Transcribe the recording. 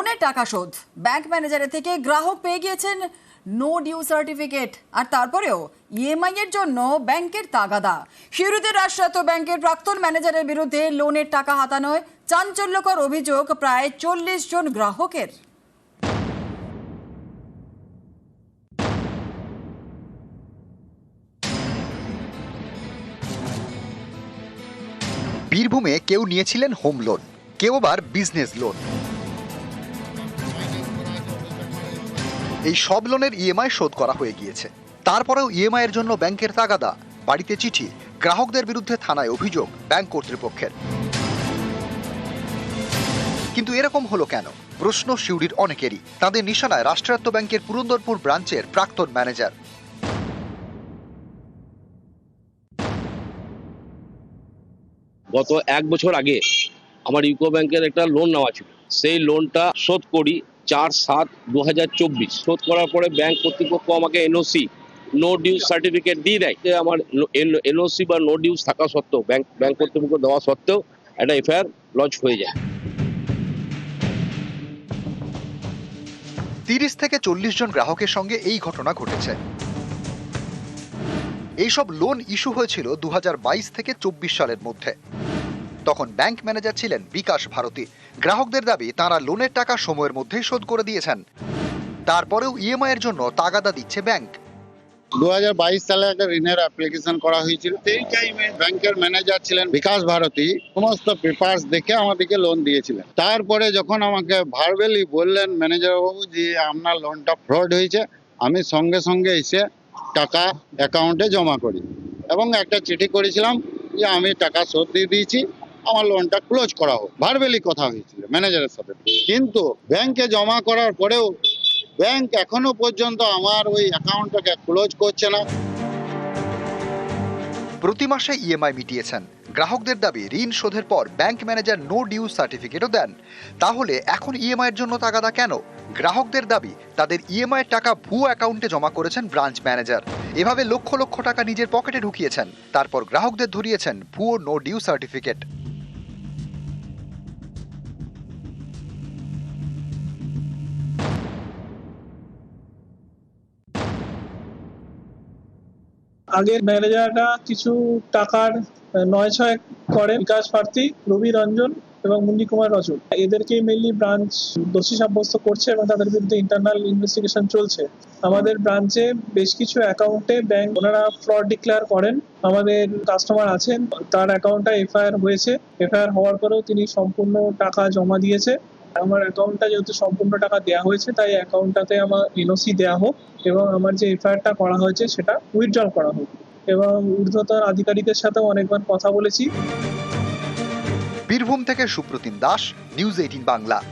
লোনের টাকা শোধ। ব্যাংক ম্যানেজারের থেকে গ্রাহক পেয়ে গিয়েছেন নো ডিউ সার্টিফিকেট আর তারপরেও ইএমআই এর জন্য ব্যাংকের তাগাদা। শিরুদের রাষ্ট্রায়ত্ত ব্যাংকের প্রাক্তন ম্যানেজারের বিরুদ্ধে লোনের টাকা হাতানোয় চাঞ্চল্যকর অভিযোগ প্রায় চল্লিশ জন গ্রাহকের। বীরভূমে কেউ নিয়েছিলেন হোম লোন, কেউ আবার বিজনেস লোন। এই সব লোনের ইএমআই শোধ করা হয়ে গিয়েছে। তারপরেও ইএমআই এর জন্য ব্যাংকের তাগাদা, বাড়িতে চিঠি, গ্রাহকদের বিরুদ্ধে থানায় অভিযোগ ব্যাংক কর্তৃপক্ষের। কিন্তু এরকম হলো কেন? প্রশ্ন সিউড়ির অনেকেরই। তাদের নিশানায় রাষ্ট্রায়ত্ত ব্যাংকের পুরন্দরপুর ব্রাঞ্চের প্রাক্তন ম্যানেজার। গত এক বছর আগে আমার ইউকো ব্যাংকের একটা লোন নেওয়া ছিল। সেই লোনটা শোধ করি চার সাত দু হাজার চব্বিশ। শোধ করার পরে ব্যাংক কর্তৃপক্ষ আমাকে এনওসি নো ডিউজ সার্টিফিকেট দিয়ে দেয়। যে আমার এনওসি বা নো ডিউজ থাকা সত্ত্বেও ব্যাংক ব্যাংক কর্তৃপক্ষ দেওয়া সত্ত্বেও একটা এফআইআর লঞ্চ হয়ে যায়। তিরিশ থেকে চল্লিশ জন গ্রাহকের সঙ্গে এই ঘটনা ঘটেছে। এইসব লোন ইস্যু হয়েছিল দু হাজার বাইশ থেকে চব্বিশ সালের মধ্যে। তখন ব্যাংক ম্যানেজার ছিলেন বিকাশ ভারতী। গ্রাহকদের দাবি, তারা লোনের টাকা সময়ের মধ্যেই শোধ করে দিয়েছেন। তারপরেও ইএমআই এর জন্য তাগাদা দিচ্ছে ব্যাংক। দু হাজার বাইশ সালে একটা ঋণের অ্যাপ্লিকেশন করা হয়েছিল। সেই টাইমে ব্যাংকের ম্যানেজার ছিলেন বিকাশ ভারতী। সমস্ত পেপারস দেখে আমাদেরকে লোন দিয়েছিলেন। তারপরে যখন আমাকে ভার্বেলি বললেন ম্যানেজার বাবু যে আপনার লোনটা ফ্রড হয়েছে, আমি সঙ্গে সঙ্গে এসে টাকা অ্যাকাউন্টে জমা করি। এবং একটা চিঠি করেছিলাম যে আমি টাকা শোধ দিয়ে দিয়েছি। আমার লোনটা ক্লোজ করা হোক। ভার্বেলি কথা হয়েছিল ম্যানেজারের সাথে। কিন্তু ব্যাংকে জমা করার পরেও ব্যাংক এখনও পর্যন্ত আমার ওই অ্যাকাউন্টটাকে ক্লোজ করছে না। প্রতি মাসে ইএমআই মিটিয়েছেন। গ্রাহকদের দাবি, ঋণ শোধের পর ব্যাংক ম্যানেজার নো ডিউ সার্টিফিকেটও দেন। তাহলে এখন ইএমআই এর জন্য তাগাদা কেন? গ্রাহকদের দাবি, তাদের ইএমআই এর টাকা ভুয়ো অ্যাকাউন্টে জমা করেছেন ব্রাঞ্চ ম্যানেজার এভাবে লক্ষ লক্ষ টাকা নিজের পকেটে ঢুকিয়েছেন। তারপর গ্রাহকদের ধরিয়েছেন ভুয়ো নো ডিউ সার্টিফিকেট আগের ম্যানেজাররা কিছু টাকার নয় ছয় করেন। বিকাশ প্রার্থী রবি রঞ্জন এবং মুন্নি কুমার রজক। এদেরকে মেনলি ব্রাঞ্চ দোষী সাব্যস্ত করছে এবং তাদের বিরুদ্ধে ইন্টারনাল ইনভেস্টিগেশন চলছে। আমাদের ব্রাঞ্চে বেশ কিছু অ্যাকাউন্টে ব্যাংক ওনারা ফ্রড ডিক্লেয়ার করেন। আমাদের কাস্টমার আছেন, তার অ্যাকাউন্টটা এফআইআর হয়েছে। এফআইআর হওয়ার পরেও তিনি সম্পূর্ণ টাকা জমা দিয়েছে। আমার অ্যাকাউন্টটা যেহেতু সম্পূর্ণ টাকা দেওয়া হয়েছে, তাই অ্যাকাউন্টটাতে আমার এনওসি দেওয়া হোক এবং আমার যে এফআইআরটা করা হয়েছে সেটা উইথড্রল করা হোক। এবং ঊর্ধ্বতন আধিকারিকের সাথেও অনেকবার কথা বলেছি। বীরভূম থেকে সুপ্রতিম দাস নিউজ এইটিন বাংলা।